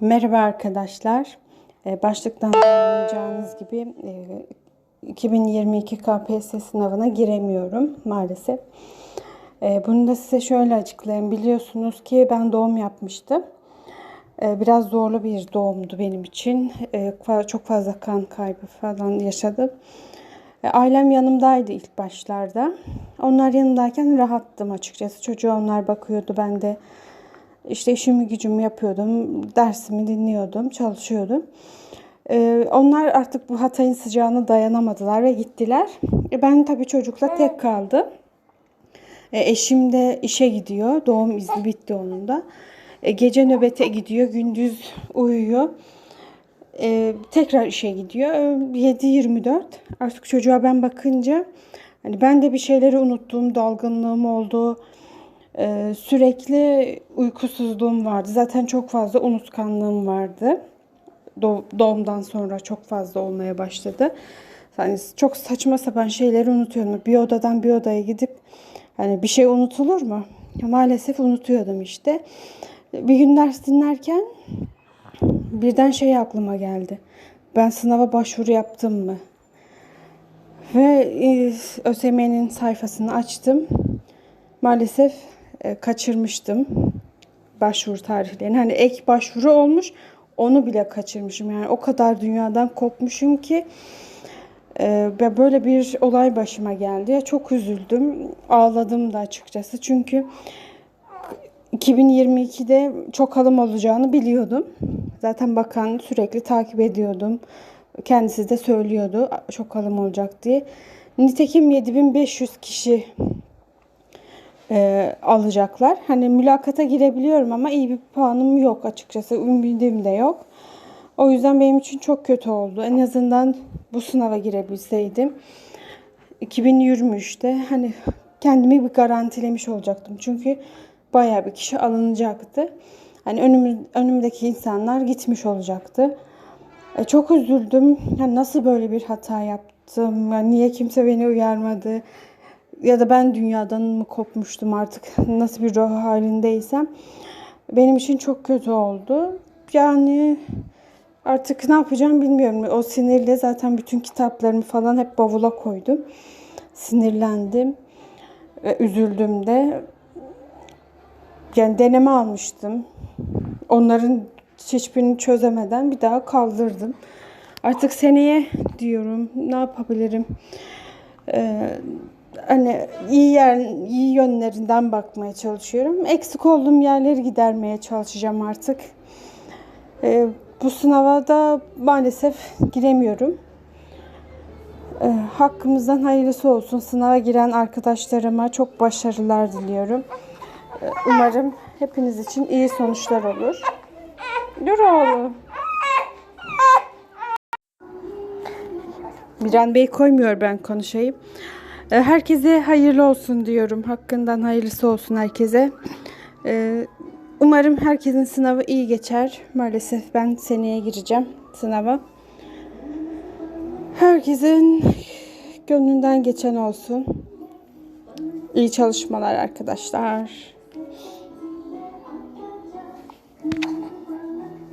Merhaba arkadaşlar. Ee, Başlıktan anlayacağınız gibi e, 2022 KPSS sınavına giremiyorum maalesef. Ee, Bunu da size şöyle açıklayayım. Biliyorsunuz ki ben doğum yapmıştım. Ee, Biraz zorlu bir doğumdu benim için. Çok fazla kan kaybı falan yaşadım. E, Ailem yanımdaydı ilk başlarda. Onlar yanımdayken rahattım açıkçası. Çocuğa onlar bakıyordu. Ben de işte işimi gücümü yapıyordum. Dersimi dinliyordum. Çalışıyordum. E, onlar artık bu Hatay'ın sıcağına dayanamadılar ve gittiler. E, ben tabii çocukla tek kaldım. E, eşim de işe gidiyor. Doğum izni bitti onun da. E, gece nöbete gidiyor. Gündüz uyuyor. E, tekrar işe gidiyor. E, 7-24. Artık çocuğa ben bakınca hani ben de bir şeyleri unuttuğum dalgınlığım oldu. E, sürekli uykusuzluğum vardı. Zaten çok fazla unutkanlığım vardı. Do- doğumdan sonra çok fazla olmaya başladı. Yani çok saçma sapan şeyleri unutuyorum. Bir odadan bir odaya gidip hani bir şey unutulur mu? Maalesef unutuyordum işte. Bir gün ders dinlerken birden şey aklıma geldi. Ben sınava başvuru yaptım mı? Ve e, ÖSYM'nin sayfasını açtım. Maalesef kaçırmıştım başvuru tarihlerini. Hani ek başvuru olmuş, onu bile kaçırmışım. Yani o kadar dünyadan kopmuşum ki e, ve böyle bir olay başıma geldi. Çok üzüldüm, ağladım da açıkçası. Çünkü 2022'de çok alım olacağını biliyordum. Zaten bakan sürekli takip ediyordum. Kendisi de söylüyordu çok alım olacak diye. Nitekim 7500 kişi e, alacaklar. Hani mülakata girebiliyorum ama iyi bir puanım yok açıkçası. Ümidim de yok. O yüzden benim için çok kötü oldu. En azından bu sınava girebilseydim. 2023'te hani kendimi bir garantilemiş olacaktım. Çünkü bayağı bir kişi alınacaktı. Hani önümüz, önümdeki insanlar gitmiş olacaktı. E, çok üzüldüm. Yani nasıl böyle bir hata yaptım? Yani niye kimse beni uyarmadı? Ya da ben dünyadan mı kopmuştum artık? Nasıl bir ruh halindeysem. Benim için çok kötü oldu. Yani artık ne yapacağım bilmiyorum. O sinirle zaten bütün kitaplarımı falan hep bavula koydum. Sinirlendim. Ve üzüldüm de. Yani deneme almıştım. Onların hiçbirini çözemeden bir daha kaldırdım. Artık seneye diyorum ne yapabilirim? Ee, hani iyi yer, iyi yönlerinden bakmaya çalışıyorum. Eksik olduğum yerleri gidermeye çalışacağım artık. Ee, bu sınava da maalesef giremiyorum. Ee, hakkımızdan hayırlısı olsun. Sınava giren arkadaşlarıma çok başarılar diliyorum. Ee, umarım hepiniz için iyi sonuçlar olur. Dur oğlum. Miran Bey koymuyor ben konuşayım. Ee, Herkese hayırlı olsun diyorum. Hakkından hayırlısı olsun herkese. Ee, Umarım herkesin sınavı iyi geçer. Maalesef ben seneye gireceğim sınava. Herkesin gönlünden geçen olsun. İyi çalışmalar arkadaşlar.